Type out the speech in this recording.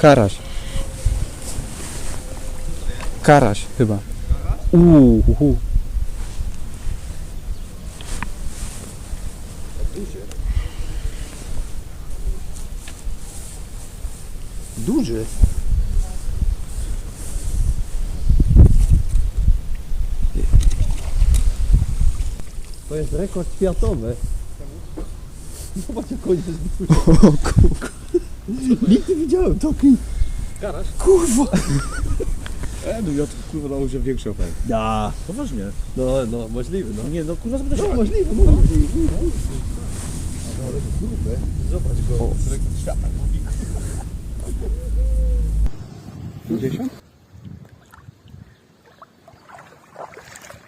Karaś. Karaś chyba. Uuu, uhu. Duży. To jest rekord światowy. Zobacz jak on jest duży. O kurwa. Nigdy nie widziałem taki. Garaż? Kurwa. E, no ja to kurwa dało się większy opel. Ja. Poważnie. No, no, możliwe, no. Nie no kurwa zapytasz No, no, możliwe, możliwe. Zobacz go. Rekord świata. 50?